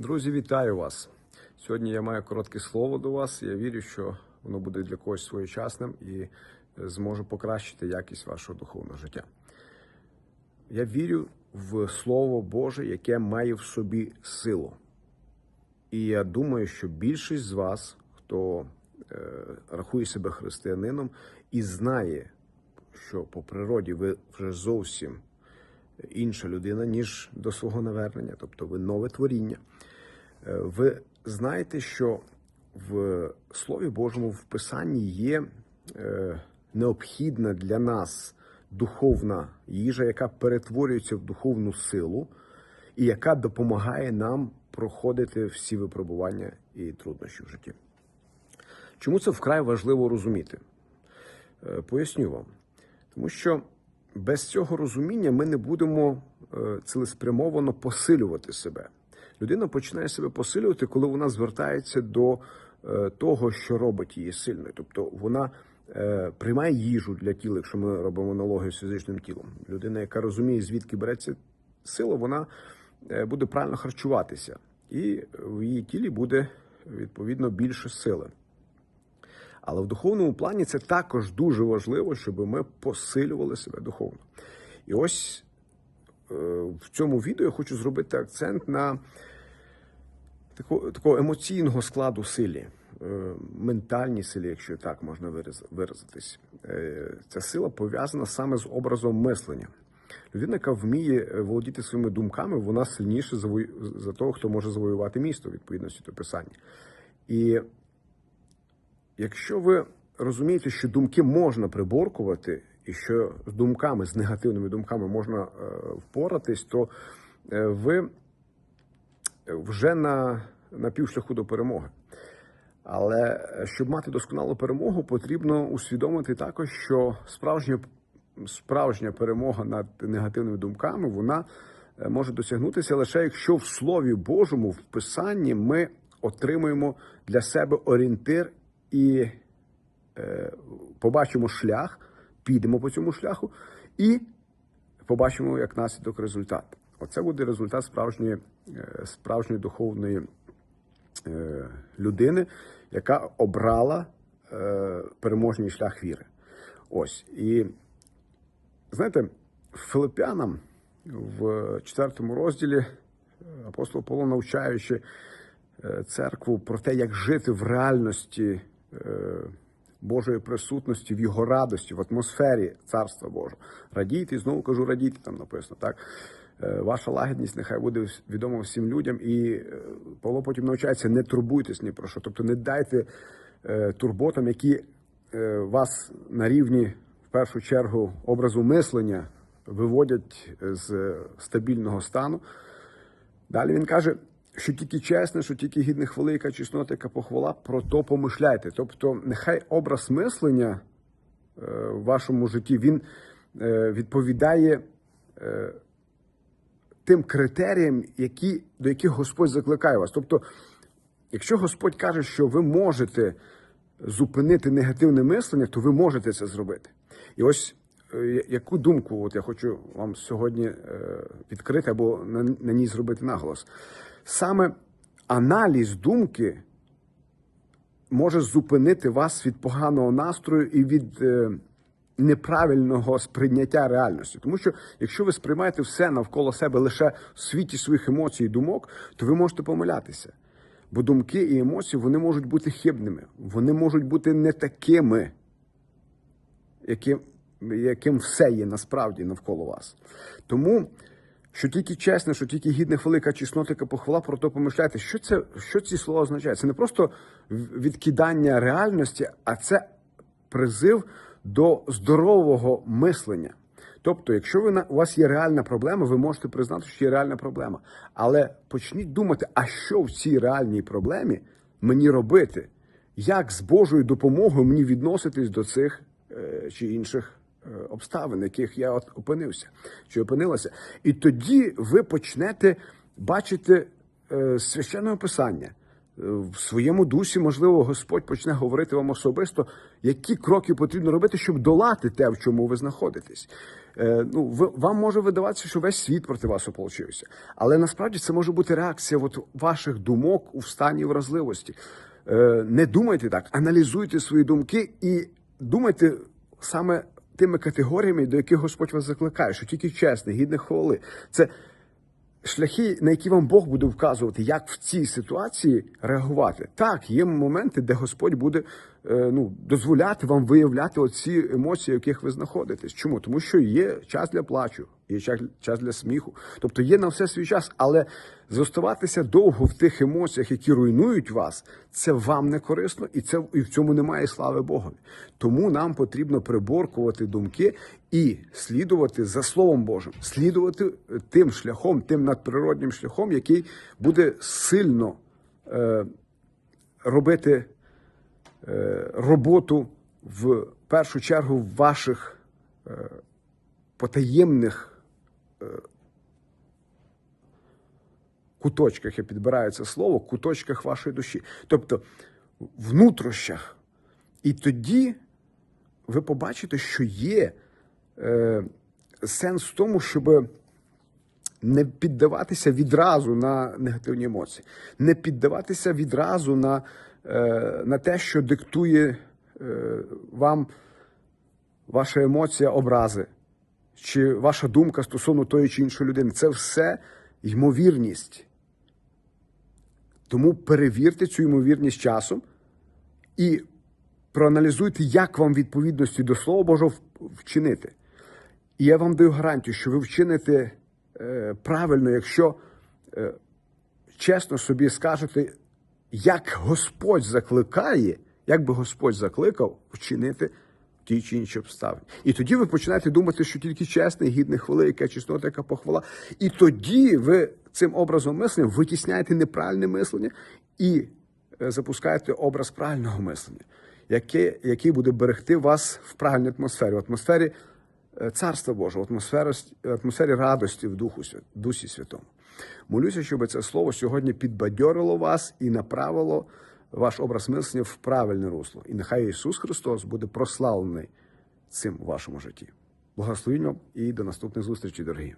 Друзі, вітаю вас! Сьогодні я маю коротке слово до вас. Я вірю, що воно буде для когось своєчасним і зможе покращити якість вашого духовного життя. Я вірю в Слово Боже, яке має в собі силу. І я думаю, що більшість з вас, хто е, рахує себе християнином і знає, що по природі ви вже зовсім інша людина, ніж до свого навернення, тобто ви нове творіння. Е, Ви знаєте, що в Слові Божому в Писанні є е, необхідна для нас духовна їжа, яка перетворюється в духовну силу і яка допомагає нам проходити всі випробування і труднощі в житті. Чому це вкрай важливо розуміти? Е, Поясню вам. Тому що без цього розуміння ми не будемо е, цілеспрямовано посилювати себе. Людина починає себе посилювати, коли вона звертається до е, того, що робить її сильною. Тобто вона е, приймає їжу для тіла, якщо ми робимо аналогію з фізичним тілом. Людина, яка розуміє, звідки береться сила, вона буде правильно харчуватися, і в її тілі буде відповідно більше сили. Але в духовному плані це також дуже важливо, щоб ми посилювали себе духовно. І ось е, в цьому відео я хочу зробити акцент на такого, емоційного складу силі, е, ментальній силі, якщо так можна виразитись. Е, Ця сила пов'язана саме з образом мислення. Людина, яка вміє володіти своїми думками, вона сильніше за того, хто може завоювати місто, відповідності до писання. І Якщо ви розумієте, що думки можна приборкувати, і що з думками, з негативними думками можна е, впоратись, то е, ви вже на, на півшляху до перемоги. Але е, щоб мати досконалу перемогу, потрібно усвідомити також, що справжня, справжня перемога над негативними думками вона е, може досягнутися лише якщо в Слові Божому, в Писанні ми отримуємо для себе орієнтир і е, побачимо шлях, підемо по цьому шляху і побачимо як наслідок результат. Оце буде результат справжньої, е, справжньої духовної е, людини, яка обрала е, переможний шлях віри. Ось. І знаєте, Филиппянам в четвертому розділі е, апостол Павло, навчаючи е, церкву про те, як жити в реальності Божої присутності, в його радості, в атмосфері Царства Божого. Радійте, і знову кажу, радійте, там написано, так? Е, Ваша лагідність нехай буде відома всім людям. І е, Павло потім навчається, не турбуйтесь ні про що. Тобто не дайте е, турботам, які е, вас на рівні, в першу чергу, образу мислення виводять з стабільного стану. Далі він каже, що тільки чесне, що тільки гідне хвали, яка чеснота, яка похвала, про то помишляйте. Тобто, нехай образ мислення е, в вашому житті він е, відповідає е, тим критеріям, які, до яких Господь закликає вас. Тобто, якщо Господь каже, що ви можете зупинити негативне мислення, то ви можете це зробити. І ось яку думку от я хочу вам сьогодні е, відкрити або на, на ній зробити наголос. Саме аналіз думки може зупинити вас від поганого настрою і від е, неправильного сприйняття реальності. Тому що якщо ви сприймаєте все навколо себе лише в світі своїх емоцій і думок, то ви можете помилятися. Бо думки і емоції вони можуть бути хибними, вони можуть бути не такими, яким, яким все є насправді навколо вас. Тому, що тільки чесне, що тільки гідне велика чеснотика похвала, про то помишляйте. Що це, що ці слова означають? Це не просто відкидання реальності, а це призив до здорового мислення. Тобто, якщо ви у вас є реальна проблема, ви можете признати, що є реальна проблема. Але почніть думати, а що в цій реальній проблемі мені робити? Як з Божою допомогою мені відноситись до цих е, чи інших обставин, в яких я опинився чи опинилася? І тоді ви почнете бачити е, священне писання. Е, В своєму дусі, можливо, Господь почне говорити вам особисто, які кроки потрібно робити, щоб долати те, в чому ви знаходитесь. Е, ну, ви, вам може видаватися, що весь світ проти вас ополчився. Але насправді це може бути реакція от ваших думок у стані вразливості. Е, не думайте так, аналізуйте свої думки і думайте саме тими категоріями, до яких Господь вас закликає, що тільки чесне, гідне хвали. Це шляхи, на які вам Бог буде вказувати, як в цій ситуації реагувати. Так, є моменти, де Господь буде ну, дозволяти вам виявляти оці емоції, в яких ви знаходитесь. Чому? Тому що є час для плачу, є час- для сміху. Тобто є на все свій час, але зоставатися довго в тих емоціях, які руйнують вас, це вам не корисно, і це і в цьому немає слави Богові. Тому нам потрібно приборкувати думки і слідувати за Словом Божим, слідувати е, тим шляхом, тим надприроднім шляхом, який буде сильно е, робити е, роботу в першу чергу в ваших е, потаємних е, куточках, я підбираю це слово, куточках вашої душі, тобто внутрішнях. І тоді ви побачите, що є е, сенс в тому, щоб не піддаватися відразу на негативні емоції, не піддаватися відразу на, е, на те, що диктує е, вам ваша емоція образи, чи ваша думка стосовно тої чи іншої людини. Це все ймовірність. Тому перевірте цю ймовірність часом і проаналізуйте, як вам відповідності до Слова Божого вчинити. І я вам даю гарантію, що ви вчините правильно, якщо е, чесно собі скажете, як Господь закликає, як би Господь закликав вчинити ті чи інші обставини. І тоді ви починаєте думати, що тільки чесне, гідне хвали, яка чеснота, яка похвала. І тоді ви цим образом мислення витісняєте неправильне мислення і е, запускаєте образ правильного мислення, яке, який буде берегти вас в правильній атмосфері, в атмосфері е, Царства Божого, в атмосфері, радості в Духу Дусі Святому. Молюся, щоб це слово сьогодні підбадьорило вас і направило ваш образ мислення в правильне русло. І нехай Ісус Христос буде прославлений цим у вашому житті. Благословінь і до наступних зустрічей, дорогі.